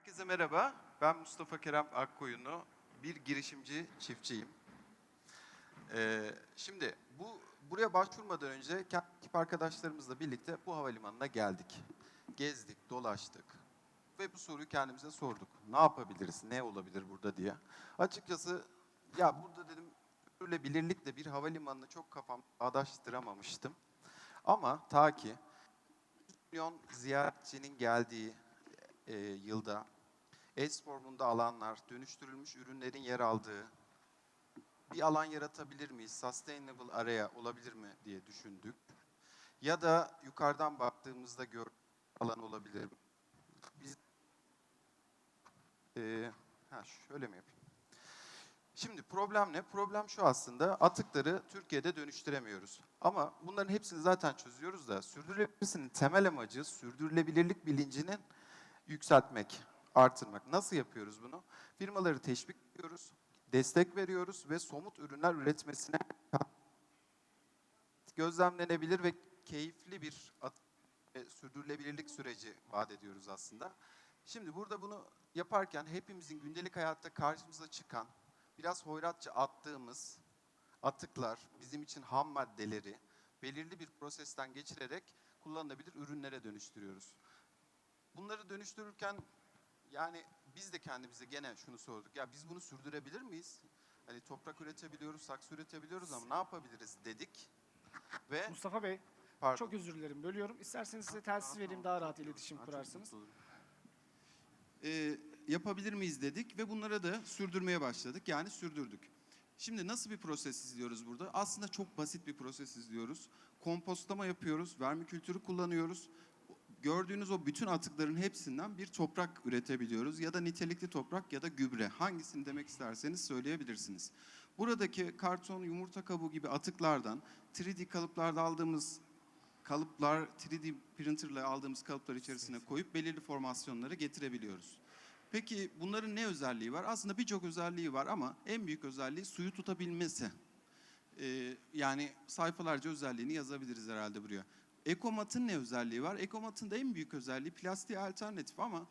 Herkese merhaba. Ben Mustafa Kerem Akkoyunlu. Bir girişimci çiftçiyim. Ee, şimdi bu buraya başvurmadan önce ekip arkadaşlarımızla birlikte bu havalimanına geldik. Gezdik, dolaştık ve bu soruyu kendimize sorduk. Ne yapabiliriz, ne olabilir burada diye. Açıkçası ya burada dedim sürdürülebilirlikle bir havalimanını çok kafam adaştıramamıştım. Ama ta ki milyon ziyaretçinin geldiği e, yılda ES formunda alanlar, dönüştürülmüş ürünlerin yer aldığı bir alan yaratabilir miyiz? Sustainable area olabilir mi diye düşündük. Ya da yukarıdan baktığımızda gör alan olabilir mi? Biz e, ha şöyle mi yapayım? Şimdi problem ne? Problem şu aslında atıkları Türkiye'de dönüştüremiyoruz. Ama bunların hepsini zaten çözüyoruz da sürdürülebilirliğin temel amacı sürdürülebilirlik bilincinin yükseltmek, artırmak. Nasıl yapıyoruz bunu? Firmaları teşvik ediyoruz, destek veriyoruz ve somut ürünler üretmesine gözlemlenebilir ve keyifli bir sürdürülebilirlik süreci vaat ediyoruz aslında. Şimdi burada bunu yaparken hepimizin gündelik hayatta karşımıza çıkan, biraz hoyratça attığımız atıklar, bizim için ham maddeleri belirli bir prosesten geçirerek kullanılabilir ürünlere dönüştürüyoruz. Bunları dönüştürürken yani biz de kendimize gene şunu sorduk. Ya biz bunu sürdürebilir miyiz? Hani toprak üretebiliyoruz, saksı üretebiliyoruz ama ne yapabiliriz dedik. Ve Mustafa Bey, pardon. çok özür dilerim bölüyorum. İsterseniz size telsiz vereyim daha rahat iletişim Ha, kurarsınız. Ee, yapabilir miyiz dedik ve bunlara da sürdürmeye başladık. Yani sürdürdük. Şimdi nasıl bir proses izliyoruz burada? Aslında çok basit bir proses izliyoruz. Kompostlama yapıyoruz, vermikültürü kullanıyoruz. Gördüğünüz o bütün atıkların hepsinden bir toprak üretebiliyoruz. Ya da nitelikli toprak ya da gübre. Hangisini demek isterseniz söyleyebilirsiniz. Buradaki karton, yumurta kabuğu gibi atıklardan 3D kalıplarda aldığımız kalıplar 3D printerla aldığımız kalıplar içerisine koyup belirli formasyonları getirebiliyoruz. Peki bunların ne özelliği var? Aslında birçok özelliği var ama en büyük özelliği suyu tutabilmesi. Ee, yani sayfalarca özelliğini yazabiliriz herhalde buraya. Ekomatın ne özelliği var? Ekomatın da en büyük özelliği plastiğe alternatif ama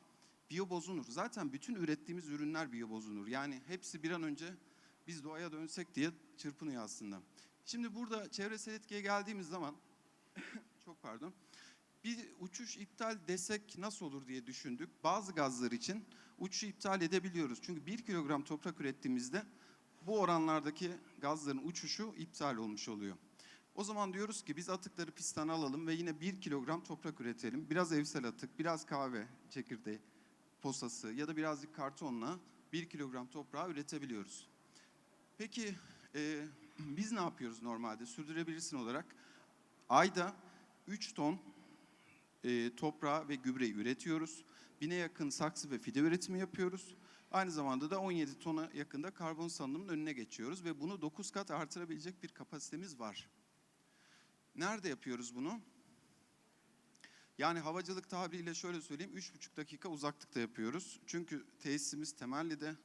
biyobozunur. Zaten bütün ürettiğimiz ürünler biyobozunur. Yani hepsi bir an önce biz doğaya dönsek diye çırpınıyor aslında. Şimdi burada çevresel etkiye geldiğimiz zaman çok pardon. Bir uçuş iptal desek nasıl olur diye düşündük. Bazı gazlar için uçuşu iptal edebiliyoruz. Çünkü 1 kilogram toprak ürettiğimizde bu oranlardaki gazların uçuşu iptal olmuş oluyor. O zaman diyoruz ki biz atıkları pistten alalım ve yine 1 kilogram toprak üretelim. Biraz evsel atık, biraz kahve çekirdeği posası ya da birazcık kartonla 1 kilogram toprağı üretebiliyoruz. Peki e, biz ne yapıyoruz normalde sürdürülebilirsin olarak? Ayda 3 ton e, toprağı ve gübreyi üretiyoruz. Bine yakın saksı ve fide üretimi yapıyoruz. Aynı zamanda da 17 tona yakında karbon salınımının önüne geçiyoruz ve bunu 9 kat artırabilecek bir kapasitemiz var. Nerede yapıyoruz bunu? Yani havacılık tabiriyle şöyle söyleyeyim, 3,5 dakika uzaklıkta yapıyoruz. Çünkü tesisimiz Temelli'de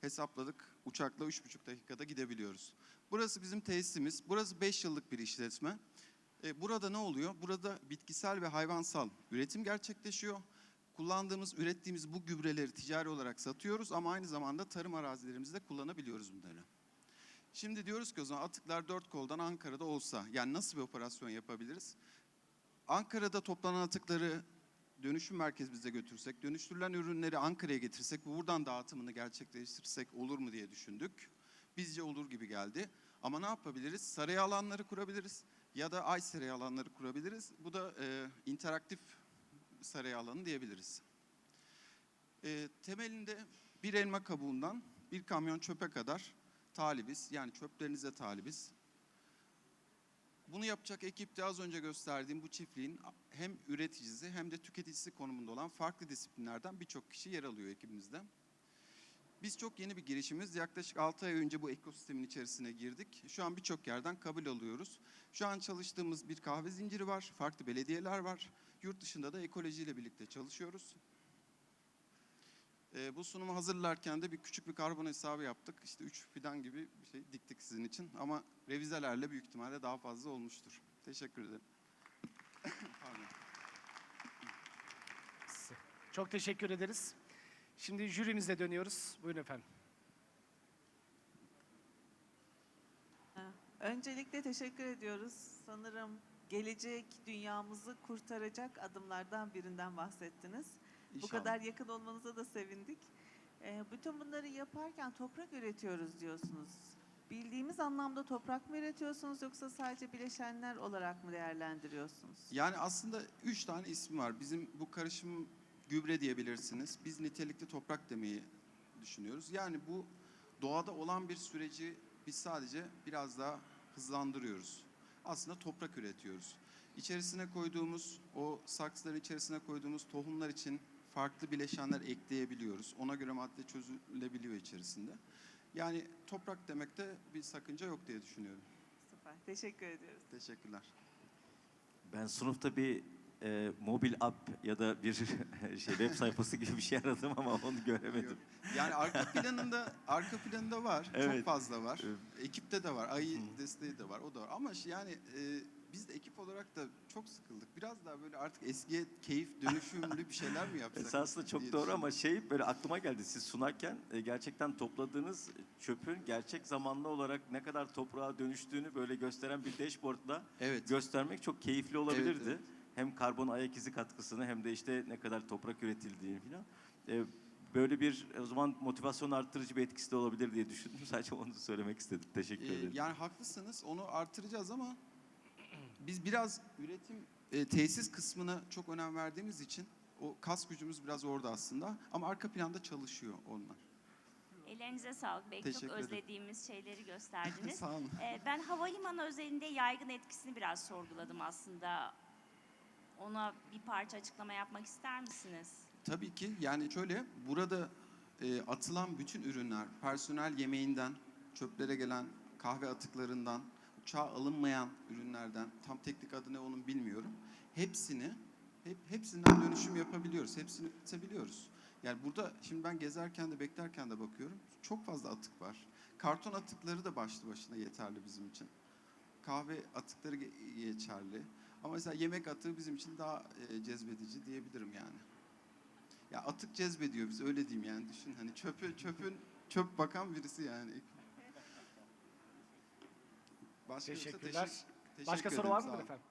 hesapladık, uçakla 3,5 dakikada gidebiliyoruz. Burası bizim tesisimiz, burası 5 yıllık bir işletme. E, burada ne oluyor? Burada bitkisel ve hayvansal üretim gerçekleşiyor. Kullandığımız, ürettiğimiz bu gübreleri ticari olarak satıyoruz ama aynı zamanda tarım arazilerimizde kullanabiliyoruz bunları. Şimdi diyoruz ki o zaman atıklar dört koldan Ankara'da olsa, yani nasıl bir operasyon yapabiliriz? Ankara'da toplanan atıkları dönüşüm merkezimize götürsek, dönüştürülen ürünleri Ankara'ya getirsek, buradan dağıtımını gerçekleştirsek olur mu diye düşündük. Bizce olur gibi geldi. Ama ne yapabiliriz? Saray alanları kurabiliriz ya da ay saray alanları kurabiliriz. Bu da e, interaktif saray alanı diyebiliriz. E, temelinde bir elma kabuğundan bir kamyon çöpe kadar talibiz. Yani çöplerinize talibiz. Bunu yapacak ekipte az önce gösterdiğim bu çiftliğin hem üreticisi hem de tüketicisi konumunda olan farklı disiplinlerden birçok kişi yer alıyor ekibimizde. Biz çok yeni bir girişimiz. Yaklaşık 6 ay önce bu ekosistemin içerisine girdik. Şu an birçok yerden kabul alıyoruz. Şu an çalıştığımız bir kahve zinciri var, farklı belediyeler var. Yurt dışında da ekolojiyle birlikte çalışıyoruz. Ee, bu sunumu hazırlarken de bir küçük bir karbon hesabı yaptık. İşte 3 fidan gibi bir şey diktik sizin için. Ama revizelerle büyük ihtimalle daha fazla olmuştur. Teşekkür ederim. Pardon. Çok teşekkür ederiz. Şimdi jürimize dönüyoruz. Buyurun efendim. Öncelikle teşekkür ediyoruz. Sanırım gelecek dünyamızı kurtaracak adımlardan birinden bahsettiniz. Bu İnşallah. kadar yakın olmanıza da sevindik. Ee, bütün bunları yaparken toprak üretiyoruz diyorsunuz. Bildiğimiz anlamda toprak mı üretiyorsunuz yoksa sadece bileşenler olarak mı değerlendiriyorsunuz? Yani aslında üç tane ismi var. Bizim bu karışım gübre diyebilirsiniz. Biz nitelikli toprak demeyi düşünüyoruz. Yani bu doğada olan bir süreci biz sadece biraz daha hızlandırıyoruz. Aslında toprak üretiyoruz. İçerisine koyduğumuz, o saksıların içerisine koyduğumuz tohumlar için farklı bileşenler ekleyebiliyoruz. Ona göre madde çözülebiliyor içerisinde. Yani toprak demekte bir sakınca yok diye düşünüyorum. Süper. Teşekkür ediyoruz. Teşekkürler. Ben sınıfta bir e, mobil app ya da bir şey web sayfası gibi bir şey aradım ama onu göremedim. Yani arka planında arka planında var. Evet. Çok fazla var. Evet. Ekipte de var. AI desteği de var. O da var. Ama yani e, biz de ekip olarak da çok sıkıldık. Biraz daha böyle artık eskiye keyif dönüşümlü bir şeyler mi yapsak? Esasında çok doğru ama şey böyle aklıma geldi siz sunarken e, gerçekten topladığınız çöpün gerçek zamanlı olarak ne kadar toprağa dönüştüğünü böyle gösteren bir dashboardla Evet. göstermek çok keyifli olabilirdi. evet. Hem karbon ayak izi katkısını hem de işte ne kadar toprak üretildiğini falan. E, böyle bir o zaman motivasyon arttırıcı bir etkisi de olabilir diye düşündüm. Sadece onu söylemek istedim. Teşekkür Ee, ederim. yani haklısınız. Onu artıracağız ama biz biraz üretim e, tesis kısmına çok önem verdiğimiz için o kas gücümüz biraz orada aslında. Ama arka planda çalışıyor onlar. Ellerinize sağlık. Belki Teşekkür çok ederim. özlediğimiz şeyleri gösterdiniz. Sağ olun. Ee, ben havalimanı özelinde yaygın etkisini biraz sorguladım aslında. Ona bir parça açıklama yapmak ister misiniz? Tabii ki. Yani şöyle burada e, atılan bütün ürünler, personel yemeğinden, çöplere gelen kahve atıklarından, uçağa alınmayan ürünlerden, tam teknik adı ne onun bilmiyorum. Hepsini, hep, hepsinden dönüşüm yapabiliyoruz. Hepsini üretebiliyoruz. Yani burada şimdi ben gezerken de beklerken de bakıyorum. Çok fazla atık var. Karton atıkları da başlı başına yeterli bizim için. Kahve atıkları ge- geçerli. Ama mesela yemek atığı bizim için daha e, cezbedici diyebilirim yani. Ya atık cezbediyor biz öyle diyeyim yani düşün hani çöpü çöpün çöp bakan birisi yani. Başka Teşekkürler. teşekkür- Başka soru var mıdır efendim?